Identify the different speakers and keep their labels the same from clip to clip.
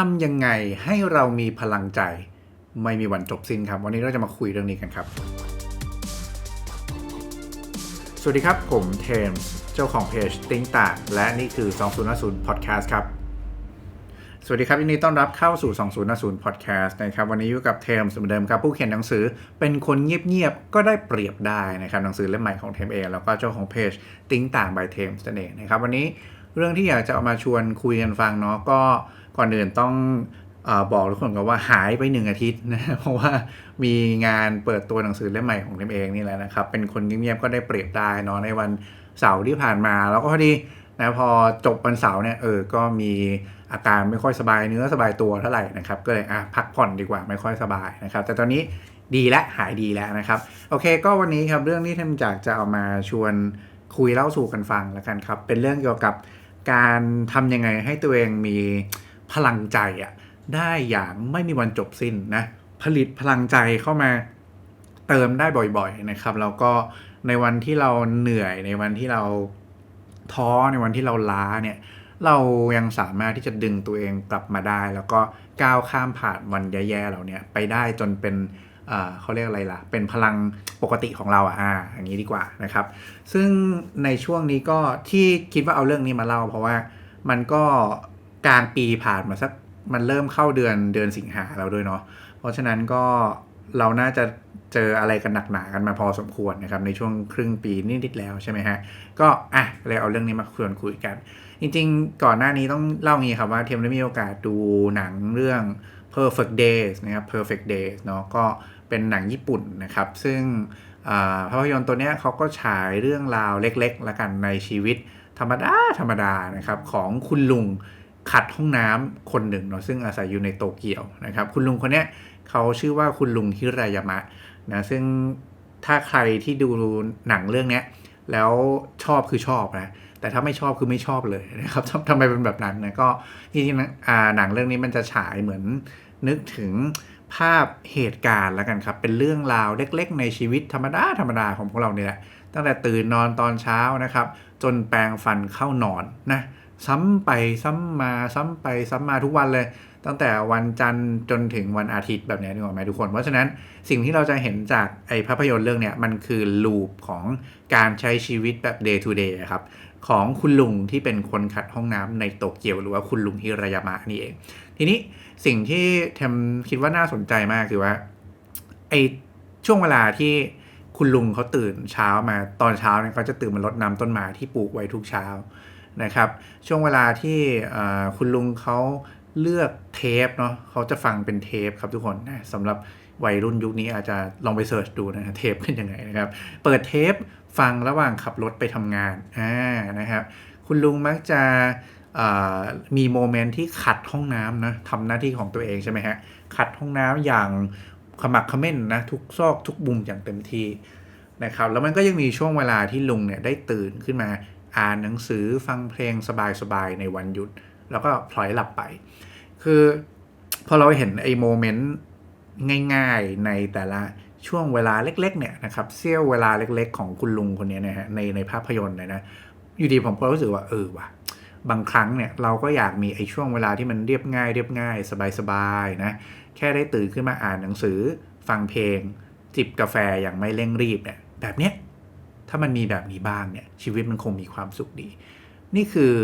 Speaker 1: ทำยังไงให้เรามีพลังใจ ไม่มีวันจบสิ้นครับ วันนี้เราจะมาคุยเรื่องนี้กันครับ สวัสดีครับ ผมเทมส์เจ้าของเพจติ้งต่างและนี่คือ 2050 Podcast ครับ สวัสดีครับยินดีต้อนรับเข้าสู่ 2050 Podcast นะครับวันนี้อยู่กับเทมส์เหมือนเดิมครับ ผู้เขียนหนังสือเป็นคนเงียบๆก็ได้เปรียบได้นะครับหนังสือเล่มใหม่ของเทมเองแล้วก็เจ้าของเพจติ้งต่าง by เทมส์นั่นเองนะครับวันนี้เรื่องที่อยากจะเอามาชวนคุยกันฟังเนาะก็ ก่อนอื่นต้องอบอกทุกคนกันว่าหายไปหนึ่งอาทิตย์นะเพราะว่ามีงานเปิดตัวหนังสือเล่มใหม่ของเทมเองนี่แหละนะครับ เป็นคนเงียบๆก็ได้เปรียบได้เนาะในวันเสาร์ที่ผ่านมา แล้วก็พอดีนะพอจบวันเสาร์เนี่ยเออก็มีอาการไม่ค่อยสบายเนื้อสบายตัวเท่าไหร่นะครับก็เลยอะพักผ่อนดีกว่าไม่ค่อยสบายนะครับ แต่ตอนนี้ดีแล้วหายดีแล้วนะครับ โอเค ก็วันนี้ครับเรื่องที่เทมจากจะเอามาชวนคุยเล่าสู่กันฟังแล้วกันครับ เป็นเรื่องเกี่ยวกับการทำยังไงให้ตัวเองมี พลังใจอะได้อย่างไม่มีวันจบสิ้นนะผลิตพลังใจเข้ามาเติมได้บ่อยๆนะครับแล้วก็ในวันที่เราเหนื่อยในวันที่เราท้อในวันที่เราล้าเนี่ยเรายังสามารถที่จะดึงตัวเองกลับมาได้ แล้วก็ก้าวข้ามผ่านวันแย่ๆเหล่านี้ไปได้จนเป็นเขาเรียกอะไรล่ะ เป็นพลังปกติของเราอะอ่าอย่างนี้ดีกว่านะครับ ซึ่งในช่วงนี้ก็ที่คิดว่าเอาเรื่องนี้มาเล่า เพราะว่ามันก็ กลางปีผ่านมาสักมันเริ่มเข้าเดือนเดือนสิงหาแล้วด้วยเนาะเพราะฉะนั้นก็เราน่าจะเจออะไรกันหนักหนากันมาพอสมควรนะครับในช่วงครึ่งปีนิดๆแล้วใช่ไหมฮะก็อะเลยเอาเรื่องนี้มาชวนคุยกัน จริงๆ ก่อนหน้านี้ต้องเล่างี้ครับว่าเทมได้มีโอกาสดูหนังเรื่อง Perfect Days นะครับ Perfect Days เนาะก็เป็นหนังญี่ปุ่นนะครับ ซึ่งอ่าภาพยนตร์ตัวเนี้ยเขาก็ฉายเรื่องราวเล็กๆ ละกันในชีวิตธรรมดาธรรมดานะครับของคุณลุง ขัดห้องน้ำคนหนึ่งเนาะซึ่งอาศัยอยู่ในโตเกียวนะครับคุณลุงคนเนี้ยเขาชื่อว่าคุณลุงฮิรายามะนะซึ่งถ้าใครที่ดูหนังเรื่องเนี้ยแล้วชอบคือชอบนะแต่ถ้าไม่ชอบคือไม่ชอบเลยนะครับทำทำไมเป็นแบบนั้นนะก็จริงๆหนังเรื่องนี้มันจะฉายเหมือนนึกถึงภาพเหตุการณ์แล้วกันครับ เป็นเรื่องราวเล็กๆ ในชีวิตธรรมดาธรรมดาของพวกเราเนี่ยแหละตั้งแต่ตื่นนอนตอนเช้านะครับ จนแปรงฟันเข้านอนนะ ซ้ำไปซ้ำมาซ้ำไปซ้ำมาทุกวันเลย ตั้งแต่วันจันทร์จนถึงวันอาทิตย์แบบนี้นึกออกไหมทุกคน เพราะฉะนั้นสิ่งที่เราจะเห็นจากไอ้ภาพยนตร์เรื่องเนี้ยมันคือลูปของการใช้ชีวิตแบบ day to day ครับของคุณลุงที่เป็นคนขัดห้องน้ำในโตเกียวหรือว่าคุณลุงฮิรายามะนี่เอง ทีนี้สิ่งที่เทมคิดว่าน่าสนใจมากคือว่าไอช่วงเวลาที่ คุณลุงเขาตื่นเช้ามาตอนเช้าเนี่ยเขาจะตื่นมารดน้ำต้นไม้ที่ปลูกไว้ทุกเช้านะครับ ช่วงเวลาที่คุณลุงเขาเลือกเทปเนาะเขาจะฟังเป็นเทปครับทุกคนนะสำหรับวัยรุ่นยุคนี้อาจจะลองไปเสิร์ชดูนะเทปเป็นยังไงนะครับ เปิดเทปฟังระหว่างขับรถไปทำงานอ่านะครับ คุณลุงมักจะมีโมเมนต์ที่ขัดห้องน้ำนะทำหน้าที่ของตัวเองใช่ไหมฮะขัดห้องน้ำอย่าง ขมักขม้นนะทุกซอกทุกมุมอย่างเต็มที่นะครับแล้วมันก็ยังมีช่วงเวลาที่ลุงเนี่ยได้ตื่นขึ้นมาอ่านหนังสือฟังเพลงสบายๆในวันหยุด แล้วก็พลอยหลับไป คือพอเราเห็นไอ้โมเมนต์ง่ายๆในแต่ละช่วงเวลาเล็กๆเนี่ยนะครับเสี้ยวเวลาเล็กๆ ของคุณลุงคนนี้นะฮะในในภาพยนตร์เลยนะอยู่ดีผมก็รู้สึกว่าเออว่ะบางครั้งเนี่ยเราก็อยากมีไอ้ช่วงเวลาที่มันเรียบง่าย เรียบง่าย สบายๆนะ แค่ได้ตื่นขึ้นมาอ่านหนังสือ ฟังเพลง จิบกาแฟอย่างไม่เร่งรีบเนี่ยแบบเนี้ยถ้ามันมีแบบนี้บ้างเนี่ยชีวิตมันคงมีความสุขดี นี่คือ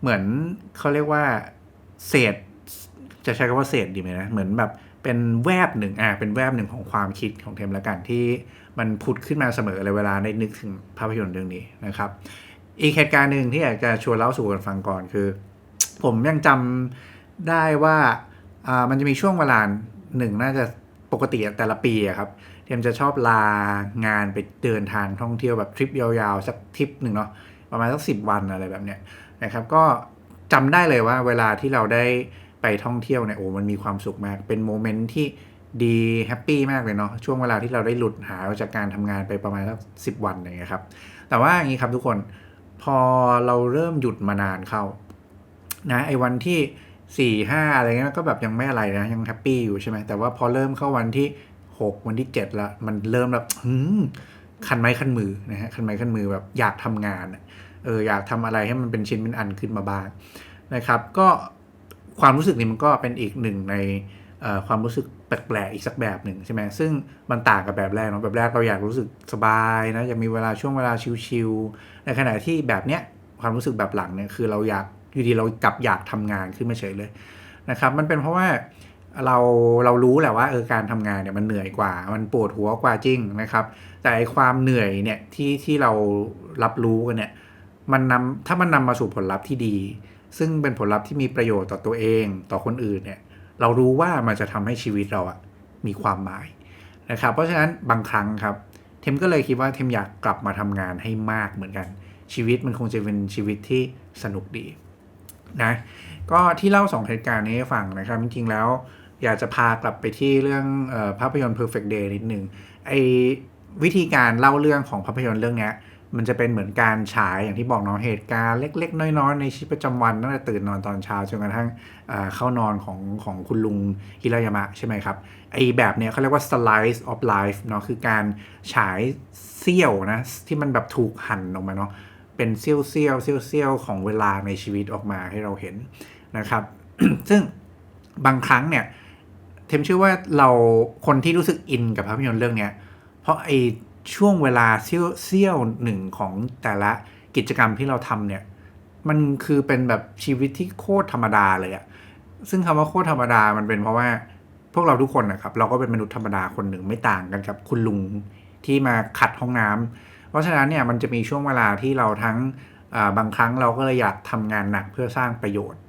Speaker 1: เหมือนเขาเรียกว่าเศษ จะใช้คำว่าเศษดีไหมนะเหมือนแบบเป็นแวบหนึ่งอะเป็นแวบหนึ่งของความคิดของเทมละกันที่มันผุดขึ้นมาเสมอเลยเวลาได้นึกถึงภาพยนตร์เรื่องนี้นะครับ อีกเหตุการณ์หนึ่งที่อยากจะชวนเล่าสู่กันฟังก่อนคือ ผมยังจำได้ว่า มันจะมีช่วงเวลาหนึ่งน่าจะปกติแต่ละปีอะครับเทมจะชอบลางานไปเดินทางท่องเที่ยวแบบทริปยาวๆสักทริปหนึ่งเนาะประมาณสักสิบวันอะไรแบบเนี้ยนะครับ ก็จำได้เลยว่าเวลาที่เราได้ไปท่องเที่ยวเนี่ยโอ้มันมีความสุขมาก เป็นโมเมนต์ที่ดีแฮปปี้มากเลยเนาะช่วงเวลาที่เราได้หลุดหายจากการทำงานไปประมาณสักสิบวันอย่างเงี้ยครับ แต่ว่าอย่างนี้ครับทุกคนพอเราเริ่มหยุดมานานเข้านะไอ้วันที่ สี่ห้าอะไรเงี้ยก็แบบยังไม่อะไรนะ ยังแฮปปี้อยู่ใช่ไหมแต่ว่าพอเริ่มเข้าวันที่หกวันที่เจ็ดละมันเริ่มแบบหืมคันไม้คันมือนะฮะคันไม้คันมือแบบอยากทำงานเอออยากทำอะไรให้มันเป็นชิ้นเป็นอันขึ้นมาบ้างนะครับ ก็ความรู้สึกนี้มันก็เป็นอีกหนึ่งในความรู้สึกแปลกๆอีกสักแบบหนึ่งใช่ไหมซึ่งมันต่างกับแบบแรกเนาะแบบแรกเราอยากรู้สึกสบายนะอยากมีเวลาช่วงเวลาชิลๆในขณะที่แบบเนี้ยความรู้สึกแบบหลังเนี่ยคือเราอยาก อยู่ดีเรากลับอยากทำงานขึ้นมาเฉยเลยนะครับ มันเป็นเพราะว่าเราเรารู้แหละว่าเออการทำงานเนี่ยมันเหนื่อยกว่า มันปวดหัวกว่าจริงนะครับ แต่ความเหนื่อยเนี่ยที่ที่เรารับรู้กันเนี่ยมันนำถ้ามันนำมาสู่ผลลัพธ์ที่ดี ซึ่งเป็นผลลัพธ์ที่มีประโยชน์ต่อตัวเองต่อคนอื่นเนี่ยเรารู้ว่ามันจะทำให้ชีวิตเราอะมีความหมายนะครับ เพราะฉะนั้นบางครั้งครับเทมก็เลยคิดว่าเทมอยากกลับมาทำงานให้มากเหมือนกัน ชีวิตมันคงจะเป็นชีวิตที่สนุกดี นะก็ที่เล่าสองเหตุการณ์นี้ให้ฟังนะครับจริงๆแล้วอยากจะพากลับไปที่เรื่องอภาพยนตร์ Perfect Day นิดหนึ่งไอ้วิธีการเล่าเรื่องของภาพยนตร์เรื่องนี้มันจะเป็นเหมือนการฉายอย่างที่บอกน้องเหตุการณ์เล็ก ๆ น้อยๆในชีวิตประจำวันตั้งแต่ตื่นนอนตอนเช้าจนกระทั่งเข้านอนของของคุณลุงฮิรายามะใช่ไหมครับไอแบบเนี้ยเขาเรียกว่า slice of life เนาะคือการฉายเสี้ยวนะที่มันแบบถูกหั่นออกมาเนาะ เป็นเสี้ยวเสี้ยวเสี้ยวเสี้ยวของเวลาในชีวิตออกมาให้เราเห็นนะครับ ซึ่งบางครั้งเนี่ยเทมเชื่อว่าเราคนที่รู้สึกอินกับภาพยนตร์เรื่องนี้เพราะไอช่วงเวลาเสี้ยวเสี้ยวหนึ่งของแต่ละกิจกรรมที่เราทำเนี่ยมันคือเป็นแบบชีวิตที่โคตรธรรมดาเลยอะซึ่งคำว่าโคตรธรรมดามันเป็นเพราะว่าพวกเราทุกคนนะครับ เราก็เป็นมนุษย์ธรรมดาคนหนึ่งไม่ต่างกันกับคุณลุงที่มาขัดห้องน้ำเพ ราะฉะนั้นเนี่ยมันจะมีช่วงเวลาที่เราทั้งบางครั้งเราก็เลยอยากทำงานหนักเพื่อสร้างประโยชน์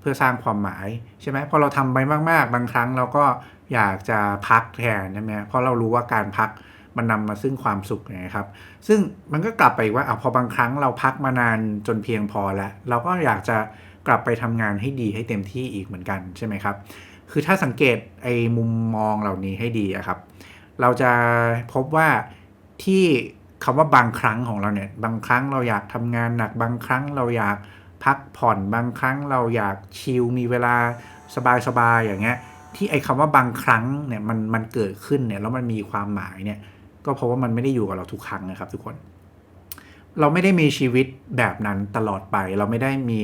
Speaker 1: เพื่อสร้างความหมายใช่ไหมพอเราทำไปมาก ๆ บางครั้งเราก็อยากจะพักแทนใช่ไหมเพราะเรารู้ว่าการพักมันนำมาซึ่งความสุขนะครับ ซึ่งมันก็กลับไปว่าอพอบางครั้งเราพักมานานจนเพียงพอแล้ว เราก็อยากจะกลับไปทำงานให้ดีให้เต็มที่อีกเหมือนกันใช่ไหมครับ คือถ้าสังเกตไอ้มุมมองเหล่านี้ให้ดีครับ เราจะพบว่าที่ คำว่าบางครั้งของเราเนี่ย บางครั้งเราอยากทำงานหนัก บางครั้งเราอยากพักผ่อน บางครั้งเราอยากชิล มีเวลาสบายๆอย่างเงี้ย ที่ไอ้คำว่าบางครั้งเนี่ยมันมันเกิดขึ้นเนี่ยแล้วมันมีความหมายเนี่ย ก็เพราะว่ามันไม่ได้อยู่กับเราทุกครั้งนะครับ ทุกคน เราไม่ได้มีชีวิตแบบนั้นตลอดไป เราไม่ได้มี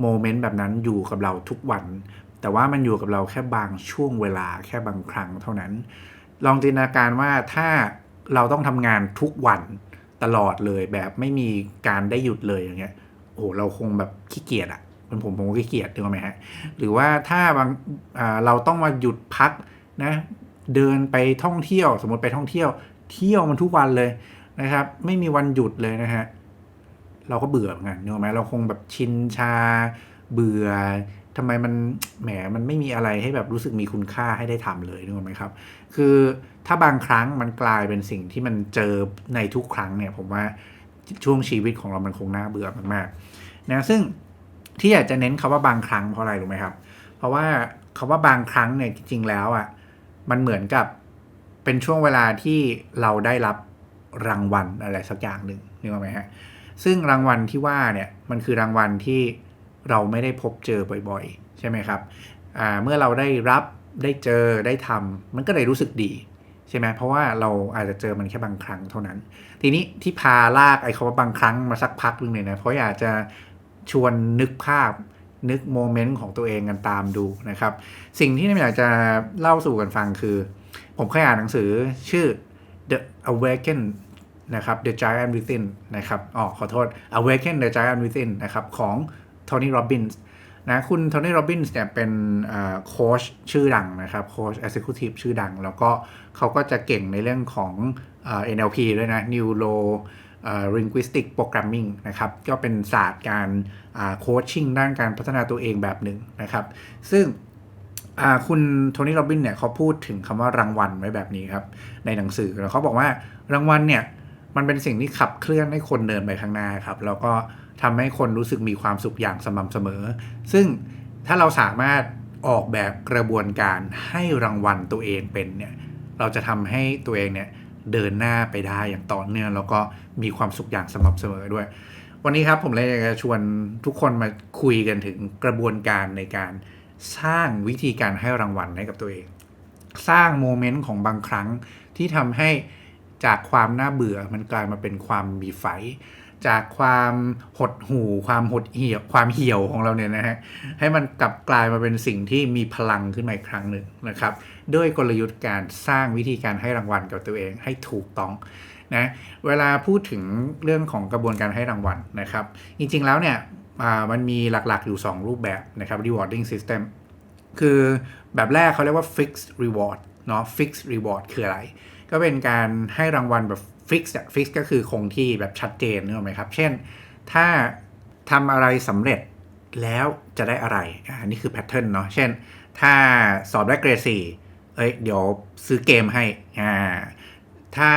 Speaker 1: โมเมนต์แบบนั้นอยู่กับเราทุกวัน แต่ว่ามันอยู่กับเราแค่บางช่วงเวลาแค่บางครั้งเท่านั้น ลองจินตนาการว่าถ้า เราต้องทำงานทุกวันตลอดเลยแบบไม่มีการได้หยุดเลยอย่างเงี้ยโอ้เราคงแบบขี้เกียจอะเป็นผมผมก็ขี้เกียจถูกไหมฮะหรือว่าถ้าบางเราต้องมาหยุดพักนะเดินไปท่องเที่ยว สมมติไปท่องเที่ยว เที่ยวมันทุกวันเลยนะครับ ไม่มีวันหยุดเลยนะฮะเราก็เบื่อเหมือนกันนึกไหมเราคงแบบชินชาเบื่อ ทำไมมันแหมมันไม่มีอะไรให้แบบรู้สึกมีคุณค่าให้ได้ทำเลยนึกไหมครับ คือถ้าบางครั้งมันกลายเป็นสิ่งที่มันเจอในทุกครั้งเนี่ย ผมว่าช่วงชีวิตของเรามันคงน่าเบื่อมากๆนะซึ่งที่อยากจะเน้นคาว่าบางครั้งเพราะอะไรรู้ไหมครับ เพราะว่าคาว่าบางครั้งเนี่ยจริงๆแล้วอะ่ะมันเหมือนกับเป็นช่วงเวลาที่เราได้รับรางวัลอะไรสักอย่างหนึ่งนึกออกไหมฮะซึ่งรางวัลที่ว่าเนี่ยมันคือรางวัลที่ เราไม่ได้พบเจอบ่อยๆ ใช่ไหมครับเมื่อเราได้รับได้เจอได้ทำมันก็เลยรู้สึกดีใช่ไหมเพราะว่าเราอาจจะเจอมันแค่บางครั้งเท่านั้น ทีนี้ที่พาลากไอ้คำว่าบางครั้งมาสักพักนึงเนี่ยนะเพราะอยากจะชวนนึกภาพนึกโมเมนต์ของตัวเองกันตามดูนะครับ สิ่งที่อยากจะเล่าสู่กันฟังคือ ผมเคยอ่านหนังสือชื่อ The Awaken นะครับ The Giant Within นะครับอ๋อขอโทษ Awaken the Giant Within นะครับของ โทนี่โรบินส์นะคุณโทนี่โรบินส์เนี่ยเป็นโค้ชชื่อดังนะครับโค้ช executive ชื่อดัง แล้วก็เขาก็จะเก่งในเรื่องของ NLP ด้วยนะ Neuro linguistic programming นะครับก็เป็นศาสตร์การโคชชิ่งด้านการพัฒนาตัวเองแบบหนึ่งนะครับ ซึ่งคุณโทนี่โรบินเนี่ยเขาพูดถึงคำว่ารางวัลไว้แบบนี้ครับ ในหนังสือแล้วเขาบอกว่ารางวัลเนี่ยมันเป็นสิ่งที่ขับเคลื่อนให้คนเดินไปข้างหน้าครับ แล้วก็ ทำให้คนรู้สึกมีความสุขอย่างสม่ำเสมอ ซึ่งถ้าเราสามารถออกแบบกระบวนการให้รางวัลตัวเองเป็นเนี่ยเราจะทำให้ตัวเองเนี่ยเดินหน้าไปได้อย่างต่อเนื่องแล้วก็มีความสุขอย่างสม่ำเสมอด้วย วันนี้ครับผมเลยจะชวนทุกคนมาคุยกันถึงกระบวนการในการสร้างวิธีการให้รางวัลให้กับตัวเอง สร้างโมเมนต์ของบางครั้งที่ทำให้จากความน่าเบื่อมันกลายมาเป็นความมีไฟ จากความหดหู่ความหดเหี่ยวความเหี่ยวของเราเนี่ยนะฮะให้มันกลับกลายมาเป็นสิ่งที่มีพลังขึ้นมาอีกครั้งหนึ่งนะครับด้วยกลยุทธ์การสร้างวิธีการให้รางวัลกับตัวเองให้ถูกต้องนะเวลาพูดถึงเรื่องของกระบวนการให้รางวัลนะครับจริงๆแล้วเนี่ยมันมีหลักๆอยู่ 2 รูปแบบนะครับ rewarding system คือแบบแรกเขาเรียกว่า fixed reward เนาะ fixed reward คืออะไร ก็เป็นการให้รางวัลแบบ fixed อะ fixed ก็คือคงที่แบบชัดเจนนึกออกไหมครับ เช่น ถ้าทำอะไรสำเร็จแล้วจะได้อะไรอันนี้คือแพทเทิร์นเนาะ เช่น ถ้าสอบได้เกรดสี่เอ้ย เดี๋ยวซื้อเกมให้อ่าถ้า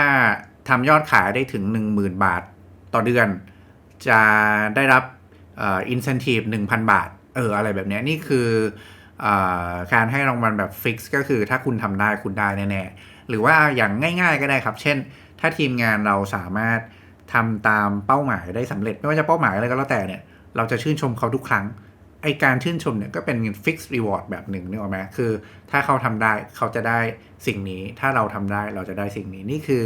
Speaker 1: ทำยอดขายได้ถึง 10,000 บาทต่อเดือน จะได้รับอินเซนティブ1,000 บาท เออ อะไรแบบนี้ นี่คืออการให้รางวัลแบบฟิกซ์ก็คือถ้าคุณทำได้คุณได้แน่ๆ หรือว่าอย่างง่ายๆก็ได้ครับ เช่น ถ้าทีมงานเราสามารถทำตามเป้าหมายได้สำเร็จ ไม่ว่าจะเป้าหมายอะไรก็แล้วแต่เนี่ย เราจะชื่นชมเขาทุกครั้ง ไอการชื่นชมเนี่ยก็เป็นฟิกซ์รีวอร์ดแบบหนึ่งนึกออกไหมคือ ถ้าเขาทำได้เขาจะได้สิ่งนี้ ถ้าเราทำได้เราจะได้สิ่งนี้ นี่คือ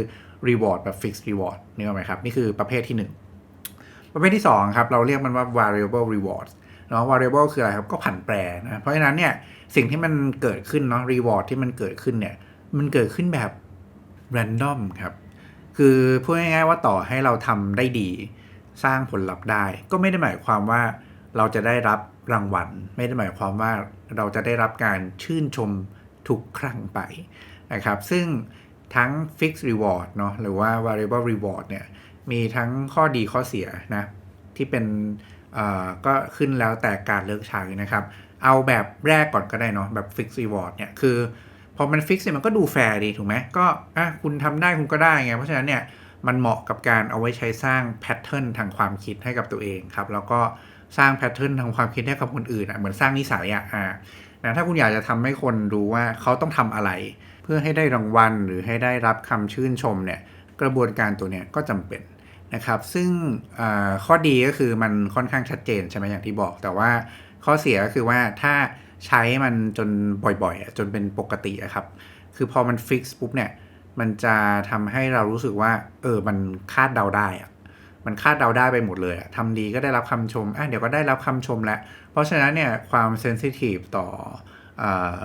Speaker 1: รีวอร์ดแบบฟิกซ์รีวอร์ดนึกออกไหมครับ นี่คือประเภทที่ 1 ประเภทที่2ครับ เราเรียกมันว่า variable rewards เนาะ variable คืออะไรครับ ก็ผันแปรนะ เพราะฉะนั้นเนี่ยสิ่งที่มันเกิดขึ้นเนาะ reward ที่มันเกิดขึ้นเนี่ย มันเกิดขึ้นแบบ random ครับ คือพูดง่ายๆว่าต่อให้เราทำได้ดี สร้างผลลัพธ์ได้ ก็ไม่ได้หมายความว่าเราจะได้รับรางวัล ไม่ได้หมายความว่าเราจะได้รับการชื่นชมทุกครั้งไปนะครับ ซึ่งทั้ง fixed reward เนาะหรือว่า variable reward เนี่ยมีทั้งข้อดีข้อเสียนะที่เป็นก็ขึ้นแล้วแต่การเลือกใช้นะครับ เอาแบบแรกก่อนก็ได้เนาะแบบ fix reward เนี่ยคือ อมัน fix เนี่ยมันก็ดูแฟร์ดีถูกไหมก็อะคุณทำได้คุณก็ได้ไง เพราะฉะนั้นเนี่ยมันเหมาะกับการเอาไว้ใช้สร้างแพทเทิร์นทางความคิดให้กับตัวเองครับ แล้วก็สร้างแพทเทิร์นทางความคิดให้กับคนอื่นอะเหมือนสร้างนิสัยอะอ่านะถ้าคุณอยากจะทำให้คนรู้ว่าเขาต้องทำอะไร เพื่อให้ได้รางวัลหรือให้ได้รับคำชื่นชมเนี่ยกระบวนการตัวเนี้ยก็จำเป็นนะครับ ซึ่งข้อดีก็คือมันค่อนข้างชัดเจนใช่ไหมอย่างที่บอก แต่ว่าข้อเสียก็คือว่าถ้า ใช้มันจนบ่อยๆจนเป็นปกติครับ คือพอมันฟิกซ์ปุ๊บเนี่ยมันจะทำให้เรารู้สึกว่า เออมันคาดเดาได้อะมันคาดเดาได้ไปหมดเลยอะทำดีก็ได้รับคำชมอะเดี๋ยวก็ได้รับคำชมแล้ว เพราะฉะนั้นเนี่ยความเซนซิทีฟต่อ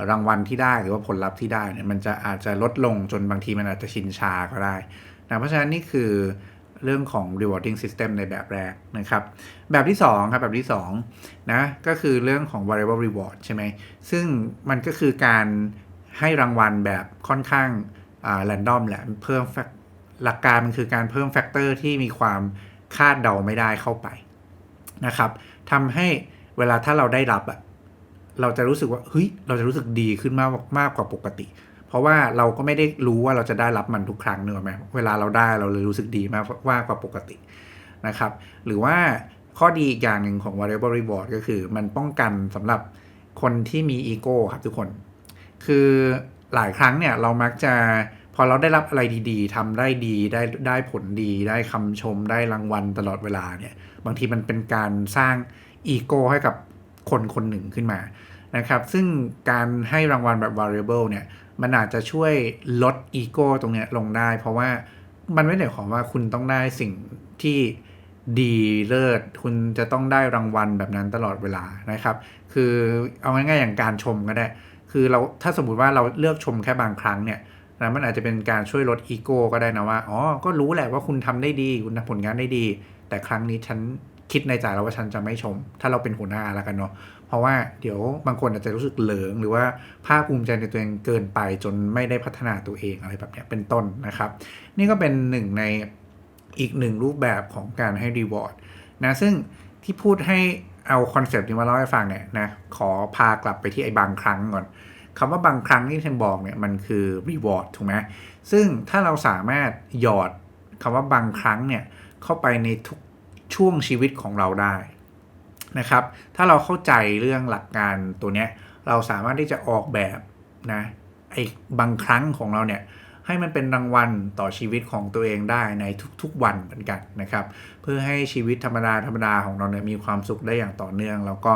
Speaker 1: รางวัลที่ได้หรือว่าผลลัพธ์ที่ได้เนี่ยมันจะอาจจะลดลงจนบางทีมันอาจจะชินชาก็ได้นะเพราะฉะนั้นนี่คือ เรื่องของ rewarding system ในแบบแรกนะครับ แบบที่2ครับแบบที่2นะก็คือเรื่องของ variable reward ใช่ไหมซึ่งมันก็คือการให้รางวัลแบบค่อนข้างอ่า random แหละเพิ่มหลักการมันคือการเพิ่มแฟกเตอร์ที่มีความคาดเดาไม่ได้เข้าไปนะครับทำให้เวลาถ้าเราได้รับอะเราจะรู้สึกว่าเฮ้ยเราจะรู้สึกดีขึ้นมากมากกว่าปกติ ราะว่าเราก็ไม่ได้รู้ว่าเราจะได้รับมันทุกครั้งเนอะไหมเวลาเราได้เราเลยรู้สึกดีมากว่ากว่าปกตินะครับ หรือว่าข้อดีอีกอย่างหนึ่งของ variable reward ก็คือ มันป้องกันสำหรับคนที่มีอีโก้ครับทุกคน คือหลายครั้งเนี่ยเรามักจะพอเราได้รับอะไรดีๆทำได้ดีได้ได้ผลดีได้คำชมได้รางวัลตลอดเวลาเนี่ยบางทีมันเป็นการสร้างอีโก้ให้กับคนคนหนึ่งขึ้นมานะครับซึ่งการให้รางวัลแบบ variable เนี่ย มันอาจจะช่วยลดอีโก้ตรงเนี้ยลงได้ เพราะว่ามันไม่ได้ความว่าคุณต้องได้สิ่งที่ดีเลิศคุณจะต้องได้รางวัลแบบนั้นตลอดเวลานะครับ คือเอาง่ายๆอย่างการชมก็ได้ คือเราถ้าสมมติว่าเราเลือกชมแค่บางครั้งเนี่ยนะมันอาจจะเป็นการช่วยลดอีโก้ก็ได้นะว่าอ๋อก็รู้แหละว่าคุณทำได้ดี คุณทำผลงานได้ดี แต่ครั้งนี้ฉันคิดในใจแล้วว่าฉันจะไม่ชม ถ้าเราเป็นหัวหน้าแล้วกันเนาะ เพราะว่าเดี๋ยวบางคนอาจจะรู้สึกเหลิง หรือว่าภาคภูมิใจในตัวเองเกินไปจนไม่ได้พัฒนาตัวเองอะไรแบบนี้เป็นต้นนะครับ นี่ก็เป็นหนึ่งในอีกหนึ่งรูปแบบของการให้รีวอร์ดนะซึ่งที่พูดให้เอาคอนเซปต์นี้มาเล่าให้ฟังเนี่ยนะขอพากลับไปที่ไอ้บางครั้งก่อนคำว่าบางครั้งที่เทนบอกเนี่ยมันคือรีวอร์ดถูกไหมซึ่งถ้าเราสามารถหยอดคำว่าบางครั้งเนี่ยเข้าไปในทุกช่วงชีวิตของเราได้ นะครับ ถ้าเราเข้าใจเรื่องหลักการตัวนี้เราสามารถที่จะออกแบบนะไอ้บางครั้งของเราเนี่ยให้มันเป็นรางวัลต่อชีวิตของตัวเองได้ในทุกๆวันเหมือนกันนะครับ เพื่อให้ชีวิตธรรมดาธรรมดาของเราเนี่ยมีความสุขได้อย่างต่อเนื่อง แล้วก็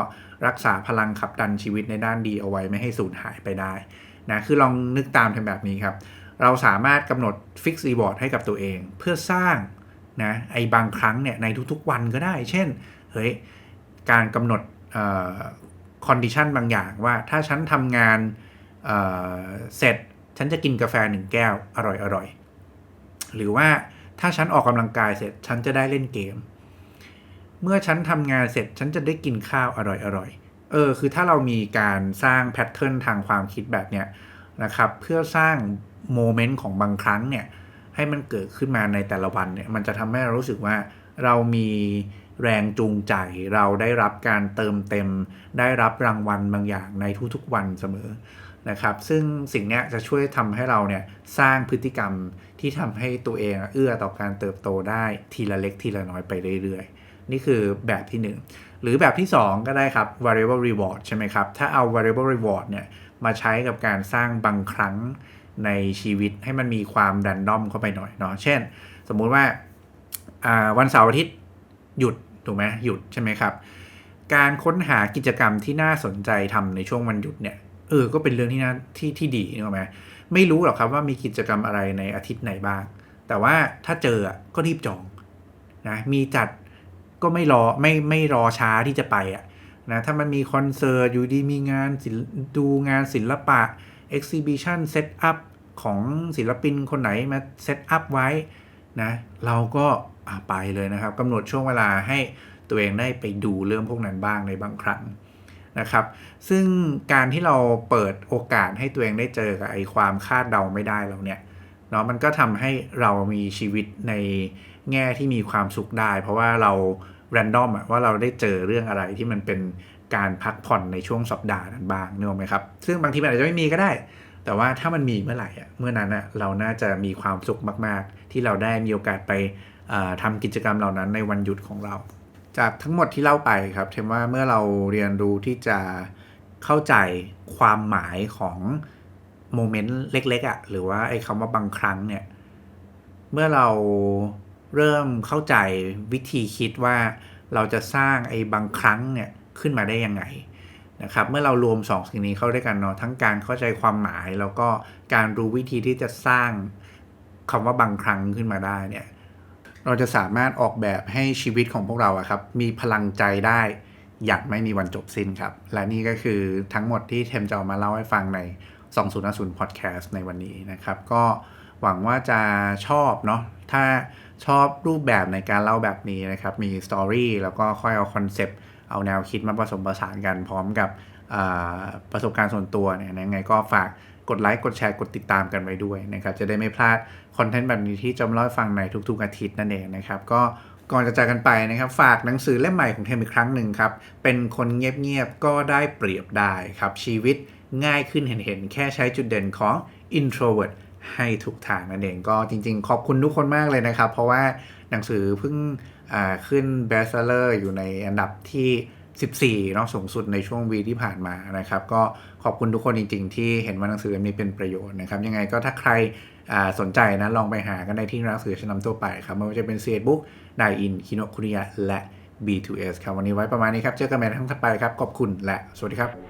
Speaker 1: รักษาพลังขับดันชีวิตในด้านดีเอาไว้ไม่ให้สูญหายไปได้นะคือลองนึกตามทำแบบนี้ครับ เราสามารถกำหนดฟิกซ์รีบอร์ดให้กับตัวเอง เพื่อสร้างนะไอ้บางครั้งเนี่ยในทุกๆวันก็ได้ เช่นเฮ้ย การกำหนดคอนดิชันบางอย่างว่าถ้าฉันทำงานเเสร็จฉันจะกินกาแฟหนึ่งแก้วอร่อยอร่อยหรือว่าถ้าฉันออกกำลังกายเสร็จฉันจะได้เล่นเกม เมื่อฉันทำงานเสร็จฉันจะได้กินข้าวอร่อยอร่อยเออคือถ้าเรามีการสร้างแพทเทิร์นทางความคิดแบบเนี้ยนะครับเพื่อสร้างโมเมนต์ของบางครั้งเนี่ยให้มันเกิดขึ้นมาในแต่ละวันเนี่ยมันจะทำให้เรารู้สึกว่าเรามี แรงจูงใจเราได้รับการเติมเต็ม ได้รับรางวัลบางอย่างในทุกๆวันเสมอนะครับ ซึ่งสิ่งนี้จะช่วยทำให้เราเนี่ยสร้างพฤติกรรมที่ทำให้ตัวเองเอื้อต่อการเติบโตได้ทีละเล็กทีละน้อยไปเรื่อยๆ นี่คือแบบที่ 1 หรือแบบที่ 2 ก็ได้ครับ variable reward ใช่ไหมครับ ถ้าเอา variable reward เนี่ยมาใช้กับการสร้างบางครั้งในชีวิตให้มันมีความดันดอมเข้าไปหน่อยเนาะ เช่น สมมุติว่าวันเสาร์อาทิตย์หยุด ถูกไหมหยุดใช่ไหมครับ การค้นหากิจกรรมที่น่าสนใจทำในช่วงวันหยุดเนี่ยเออก็เป็นเรื่องที่น่าที่ที่ดีนึกไหมไม่รู้หรอกครับว่ามีกิจกรรมอะไรในอาทิตย์ไหนบ้าง แต่ว่าถ้าเจอก็รีบจองนะมีจัดก็ไม่รอไม่ไม่รอช้าที่จะไปอะนะถ้ามันมีคอนเสิร์ตอยู่ดีมีงานดูงานศิลปะเอ็กซิบิชันเซตอัพของศิลปินคนไหนมาเซตอัพไว้ นะเราก็ไปเลยนะครับกำหนดช่วงเวลาให้ตัวเองได้ไปดูเรื่องพวกนั้นบ้างในบางครั้งนะครับ ซึ่งการที่เราเปิดโอกาสให้ตัวเองได้เจอกับไอ้ความคาดเดาไม่ได้เราเนี่ยเนาะมันก็ทำให้เรามีชีวิตในแง่ที่มีความสุขได้ เพราะว่าเราแรนดอมอะว่าเราได้เจอเรื่องอะไรที่มันเป็นการพักผ่อนในช่วงสัปดาห์นั้นบ้างนึกไหมครับ ซึ่งบางทีมันอาจจะไม่มีก็ได้ แต่ว่าถ้ามันมีเมื่อไหร่อะเมื่อนั้นอะเราน่าจะมีความสุขมากๆ ที่เราได้มีโอกาสไปทำกิจกรรมเหล่านั้นในวันหยุดของเรา จากทั้งหมดที่เล่าไปครับเทมว่าเมื่อเราเรียนรู้ที่จะเข้าใจความหมายของโมเมนต์เล็กๆอะ่ะหรือว่าไอ้คำว่าบางครั้งเนี่ย เมื่อเราเริ่มเข้าใจวิธีคิดว่าเราจะสร้างไอ้บางครั้งเนี่ยขึ้นมาได้ยังไง นะครับเมื่อเรารวม2สิ่งนี้เข้าด้วยกันเนาะทั้งการเข้าใจความหมาย แล้วก็การรู้วิธีที่จะสร้างคำว่าบางครั้งขึ้นมาได้เนี่ยเราจะสามารถออกแบบให้ชีวิตของพวกเราอะครับมีพลังใจได้อย่างไม่มีวันจบสิ้นครับ และนี่ก็คือทั้งหมดที่เทมจะมาเล่าให้ฟังใน 2050 Podcast ในวันนี้นะครับ ก็หวังว่าจะชอบเนาะถ้าชอบรูปแบบในการเล่าแบบนี้นะครับ มีสตอรี่แล้วก็ค่อยเอาคอนเซปต์ เอาแนวคิดมาผสมผสานกันพร้อมกับประสบการณ์ส่วนตัวเนี่ยยังไงก็ฝากกดไลค์กดแชร์กดติดตามกันไว้ด้วยนะครับจะได้ไม่พลาดคอนเทนต์แบบนี้ที่จะมเล่าฟังในทุกๆอาทิตย์นั่นเองนะครับก็ก่อนจะจากกันไปนะครับฝากหนังสือเล่มใหม่ของเทมอีกครั้งหนึ่งครับ เป็นคนเงียบๆก็ได้เปรียบได้ครับชีวิตง่ายขึ้นเห็นๆ แค่ใช้จุดเด่นของ introvert ให้ทุกทางนั่นเองก็จริง ๆ ขอบคุณทุกคนมากเลยนะครับ เพราะว่าหนังสือเพิ่งขึ้น bestseller อยู่ในอันดับที่ 14เนาะสูงสุดในช่วงวีที่ผ่านมานะครับ ก็ขอบคุณทุกคนจริง ๆ ที่เห็นว่าหนังสือเล่มนี้เป็นประโยชน์นะครับ ยังไงก็ถ้าใครสนใจนะลองไปหากันในที่หนังสือชั้นนำทั่วไปครับไม่ว่าจะเป็นเซียบุ๊กไดอินคิโนคุริยะและ B2S ครับวันนี้ไว้ประมาณนี้ครับ เจอกันใหม่ครั้งถัดไปครับ ขอบคุณและสวัสดีครับ